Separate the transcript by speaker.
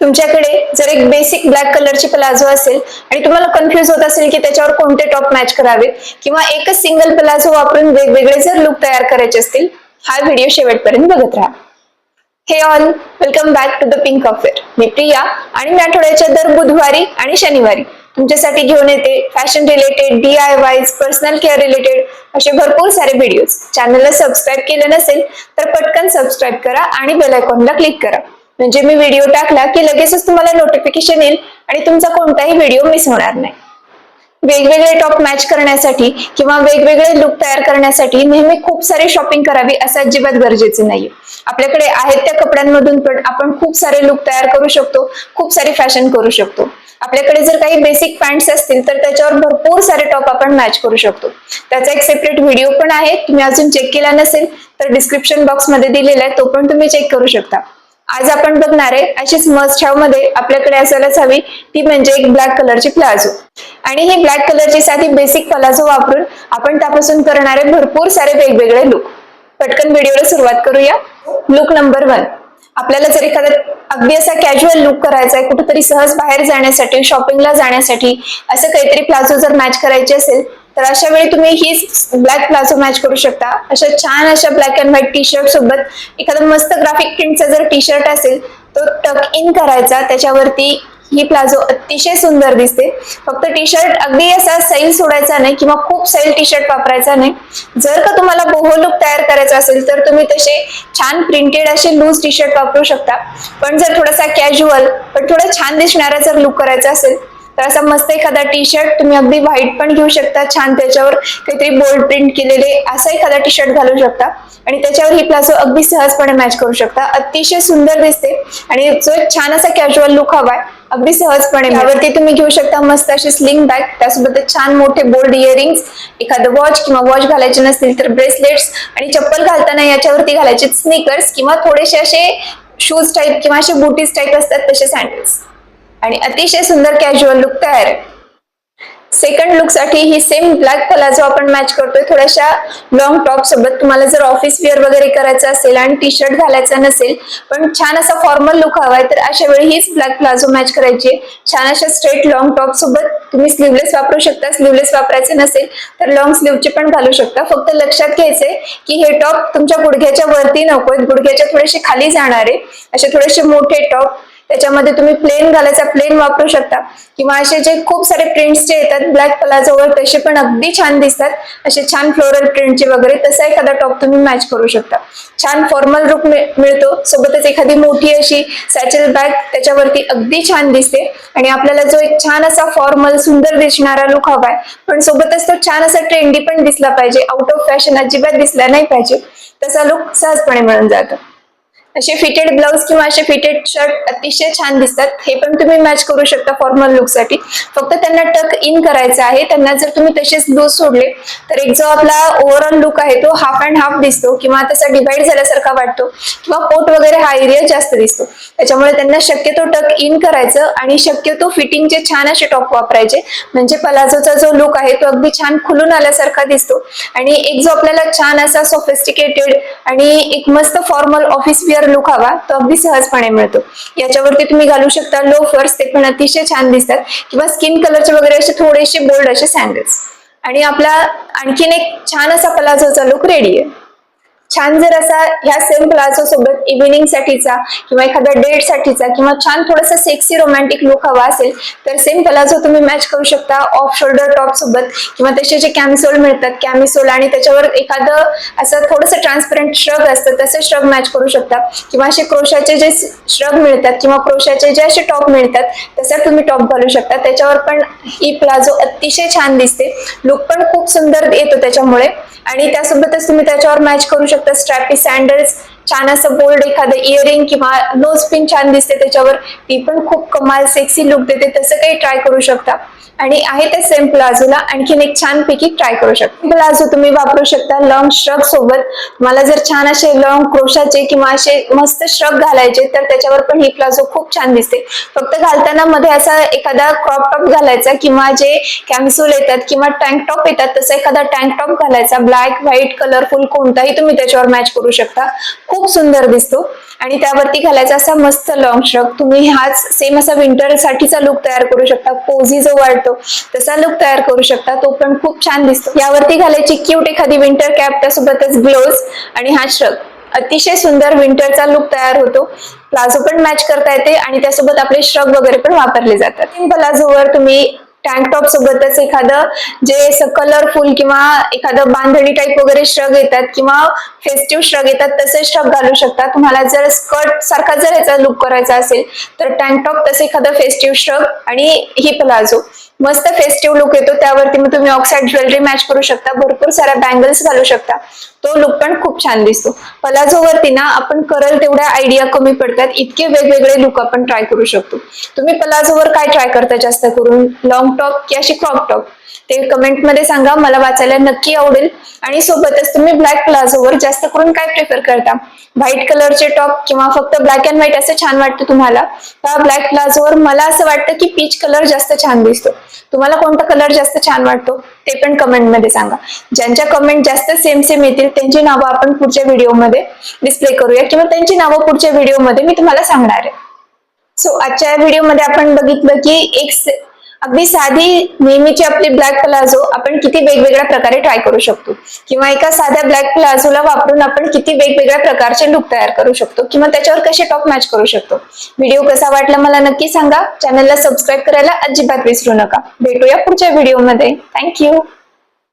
Speaker 1: तुमच्याकडे जर एक बेसिक ब्लॅक कलरची प्लाझो असेल आणि तुम्हाला कन्फ्युज होत असेल की त्याच्यावर कोणते टॉप मॅच करावेत किंवा एकच सिंगल प्लाझो वापरून वेगवेगळे जर लुक तयार करायचे असतील हा व्हिडिओ शेवटपर्यंत बघत राहा. Hey all welcome back to the pink affair मी प्रिया आणि मी आठवड्याच्या दर बुधवारी आणि शनिवारी तुमच्यासाठी घेऊन येते fashion related D I Ys personal care related असे भरपूर सारे व्हिडिओज चॅनलला सबस्क्राईब केले नसेल तर पटकन सबस्क्राईब करा आणि बेल आयकॉनला क्लिक करा. म्हणजे मी व्हिडिओ टाकला की लगेचच तुम्हाला नोटिफिकेशन येईल आणि तुमचा कोणताही व्हिडिओ मिस होणार नाही. वेगवेगळे टॉप मॅच करण्यासाठी किंवा वेगवेगळे लुक तयार करण्यासाठी नेहमी खूप सारे शॉपिंग करावी असं अजिबात गरजेचे नाहीये. आपल्याकडे आहेत त्या कपड्यांमधून पण आपण खूप सारे लुक तयार करू शकतो खूप सारे फॅशन करू शकतो. आपल्याकडे जर काही बेसिक पॅन्ट्स असतील तर त्याच्यावर भरपूर सारे टॉप आपण मॅच करू शकतो. त्याचा एक सेपरेट व्हिडिओ पण आहे तुम्ही अजून चेक केला नसेल तर डिस्क्रिप्शन बॉक्समध्ये दिलेला आहे तो पण तुम्ही चेक करू शकता. आज आपण बघणार आहे अशीच मस्ट हॅवमध्ये आपल्याकडे असायलाच हवी. ती म्हणजे एक ब्लॅक कलरची प्लाझो आणि ही ब्लॅक कलरची साधी बेसिक प्लाझो वापरून आपण त्यापासून करणारे भरपूर सारे वेगवेगळे लुक पटकन व्हिडिओला सुरुवात करूया. लुक नंबर वन आपल्याला जर एखादा अगदी असा कॅज्युअल लुक करायचा आहे कुठेतरी सहज बाहेर जाण्यासाठी शॉपिंगला जाण्यासाठी असं काहीतरी प्लाझो जर मॅच करायचे असेल तर अशा वेळी तुम्ही ही ब्लॅक प्लाझो मॅच करू शकता. अशा छान अशा black and white T shirt सोबत एखादा मस्त ग्राफिक प्रिंटचा जर टी शर्ट असेल तो टक इन करायचा. त्याच्यावरती ही प्लाझो अतिशय सुंदर दिसते. फक्त टी शर्ट अगदी असा सैल सोडायचा नाही किंवा खूप सैल टी शर्ट वापरायचा नाही. जर का तुम्हाला बोहो लुक तयार करायचा असेल तर तुम्ही तसे छान प्रिंटेड असे लूज टी शर्ट वापरू शकता. पण जर थोडासा कॅज्युअल पण थोडा छान दिसणारा जर लुक करायचा असेल तर असा मस्त एखादा टी शर्ट तुम्ही अगदी व्हाईट पण घेऊ शकता छान त्याच्यावर काहीतरी बोल्ड प्रिंट केलेले असा एखादा टी शर्ट घालू शकता. आणि त्याच्यावर ही प्लाझो अगदी सहजपणे मॅच करू शकता. अतिशय सुंदर दिसते आणि जो छान असा कॅज्युअल लुक हवाय अगदी सहजपणे यावरती तुम्ही घेऊ शकता मस्त अशी स्लिंग बॅग त्यासोबत छान मोठे बोल्ड इयरिंग्स एखादं वॉच किंवा वॉच घालायचे नसतील तर ब्रेसलेट्स आणि चप्पल घालताना याच्यावरती घालायचे स्निकर्स किंवा थोडेसे असे शूज टाईप किंवा असे बुटीज टाईप असतात तसे सँडल्स आणि अतिशय सुंदर कॅज्युअल लुक तयार आहे. सेकंड लुकसाठी ही सेम ब्लॅक प्लाझो आपण मॅच करतोय. थोड्याशा लॉंग टॉप सोबत तुम्हाला जर ऑफिस वेअर वगैरे करायचं असेल आणि टी शर्ट घालायचा नसेल पण छान असा फॉर्मल लुक हवाय तर अशा वेळी हीच ब्लॅक प्लाझो मॅच करायची छान अशा स्ट्रेट लॉंग टॉप सोबत तुम्ही स्लीवलेस वापरू शकता. स्लीवलेस वापरायचे नसेल तर लॉंग स्लीवचे पण घालू शकता. फक्त लक्षात घ्यायचंय की हे टॉप तुमच्या गुडघ्याच्या वरती नकोय गुडघ्याच्या थोडेसे खाली जाणारे असे थोडेसे मोठे टॉप त्याच्यामध्ये तुम्ही प्लेन घालायचा प्लेन वापरू शकता. किंवा असे जे खूप सारे प्रिंट्स जे येतात ब्लॅक प्लाझोवर तसे पण अगदी छान दिसतात. असे छान फ्लोरल प्रिंटचे वगैरे तसा एखादा टॉप तुम्ही मॅच करू शकता. छान फॉर्मल लुक मिळतो. सोबतच एखादी मोठी अशी सॅचल बॅग त्याच्यावरती अगदी छान दिसते. आणि आपल्याला जो एक छान असा फॉर्मल सुंदर दिसणारा लुक हवाय पण सोबतच तो छान असा ट्रेंडी पण दिसला पाहिजे. आउट ऑफ फॅशन अजिबात दिसला नाही पाहिजे. तसा लुक सहजपणे मिळून जातो. असे फिटेड ब्लाउज किंवा असे फिटेड शर्ट अतिशय छान दिसतात. हे पण तुम्ही मॅच करू शकता फॉर्मल लुकसाठी. फक्त त्यांना टक इन करायचं आहे. त्यांना जर तुम्ही तसेच लूज सोडले तर एक जो आपला ओव्हरऑल लुक आहे तो हाफ अँड हाफ दिसतो किंवा तसा डिवाइड झाल्यासारखा वाटतो किंवा पोट वगैरे हा एरिया जास्त दिसतो. त्याच्यामुळे त्यांना शक्यतो टक इन करायचं आणि शक्यतो फिटिंगचे छान असे टॉप वापरायचे. म्हणजे पलाझोचा जो लुक आहे तो अगदी छान खुलून आल्यासारखा दिसतो. आणि एक जो आपल्याला छान असा सोफिस्टिकेटेड आणि एक मस्त फॉर्मल ऑफिस वेअर लुक हवा तो अगदी सहजपणे मिळतो. याच्यावरती तुम्ही घालू शकता लोफर्स ते पण अतिशय छान दिसतात. किंवा स्किन कलरचे वगैरे असे थोडेसे बोल्ड असे सँडल्स आणि आपला आणखीन एक छान असा पलाझोचा लुक रेडी आहे. छान जर असा ह्या सेम प्लाझो सोबत इव्हिनिंग साठीचा किंवा एखाद्या डेट साठीचा किंवा छान थोडासा सेक्सी रोमॅन्टिक लुक हवा असेल तर सेम प्लाझो तुम्ही मॅच करू शकता ऑफ शोल्डर टॉप सोबत किंवा तसे जे कॅमिसोल मिळतात कॅमिसोल आणि त्याच्यावर एखादं असं थोडंसं ट्रान्सपरंट श्रग असतं तसे श्रग मॅच करू शकता. किंवा असे क्रोशाचे जे श्रग मिळतात किंवा क्रोशाचे जे असे टॉप मिळतात तसं तुम्ही टॉप घालू शकता. त्याच्यावर पण ही प्लाझो अतिशय छान दिसते. लुक पण खूप सुंदर येतो त्याच्यामुळे. आणि त्यासोबतच तुम्ही त्याच्यावर मॅच करू शकता. स्ट्रॅपी सँडल्स छान असं बोल्ड एखादं इयरिंग किंवा नोज पिन छान दिसते त्याच्यावर ती पण खूप कमाल सेक्सी लुक देते तसं काही ट्राय करू शकता. आणि आहे त्या सेम प्लाझोला आणखीन एक छान पैकी ट्राय करू शकता. प्लाझो तुम्ही वापरू शकता लॉंग श्रग सोबत. मला जर छान असे लॉंग क्रोशाचे किंवा असे मस्त श्रग घालायचे तर त्याच्यावर पण ही प्लाझो खूप छान दिसते. फक्त घालताना मध्ये असा एखादा क्रॉप टॉप घालायचा किंवा जे कॅम्सूल येतात किंवा टँक टॉप येतात तसा एखादा टँक टॉप घालायचा. ब्लॅक व्हाईट कलरफुल कोणताही तुम्ही त्याच्यावर मॅच करू शकता. खूप सुंदर दिसतो. आणि त्यावरती घालायचा असा मस्त लॉंग श्रग तुम्ही हाच सेम असा विंटर साठीचा लुक तयार करू शकता. पोझी जो वाढतो तसा लुक तयार करू शकता. तो पण खूप छान दिसतो. यावरती घालायची क्यूट एखादी विंटर कॅप त्यासोबतच ग्लोव्ज आणि हा श्रग अतिशय सुंदर विंटरचा लुक तयार होतो. प्लाझो पण मॅच करता येते आणि त्यासोबत आपले श्रग वगैरे पण वापरले जातात. प्लाझोवर तुम्ही टँक टॉप सोबतच एखादं जे कलरफुल किंवा एखादं बांधणी टाईप वगैरे श्रग येतात किंवा फेस्टिव्ह श्रग येतात तसे श्रग घालू शकता. तुम्हाला जर स्कर्ट सारखा जर याचा लुक करायचा असेल तर टँक टॉप तसे एखादं फेस्टिव्ह श्रग आणि ही प्लाझो मस्त फेस्टिव्ह लुक येतो. त्यावरती मग तुम्ही ऑक्साईड ज्वेलरी मॅच करू शकता. भरपूर साऱ्या बँगल्स घालू शकता. तो लुक पण खूप छान दिसतो. पलाझोवरती ना आपण करल तेवढ्या आयडिया कमी पडतात. इतके वेगवेगळे लुक आपण ट्राय करू शकतो. तुम्ही पलाझोवर काय ट्राय करता जास्त करून? लॉंग टॉप की अशी क्रॉप टॉप ते कमेंटमध्ये सांगा मला वाचायला नक्की आवडेल. आणि सोबतच तुम्ही ब्लॅक प्लाझोवर जास्त करून काय प्रिफर करता? व्हाईट कलरचे टॉप किंवा फक्त ब्लॅक अँड व्हाईट असं छान वाटतं तुम्हाला? त्या ब्लॅक प्लाझोवर मला असं वाटतं की पीच कलर जास्त छान दिसतो. तुम्हाला कोणता कलर जास्त छान वाटतो ते पण कमेंटमध्ये सांगा. ज्यांच्या कमेंट जास्त सेम सेम येतील त्यांची नावं आपण पुढच्या व्हिडिओमध्ये डिस्प्ले करूया किंवा त्यांची नावं पुढच्या व्हिडिओमध्ये मी तुम्हाला सांगणार आहे. सो आजच्या व्हिडिओमध्ये आपण बघितलं की एक अगदी साधी नेहमीची आपली ब्लॅक प्लाझो आपण किती वेगवेगळ्या प्रकारे ट्राय करू शकतो. किंवा एका साध्या ब्लॅक प्लाझोला वापरून आपण किती वेगवेगळ्या प्रकारचे लुक तयार करू शकतो. किंवा त्याच्यावर कसे टॉप मॅच करू शकतो. व्हिडिओ कसा वाटला मला नक्की सांगा. चॅनलला सबस्क्राईब करायला अजिबात विसरू नका. भेटूया पुढच्या व्हिडिओमध्ये थँक्यू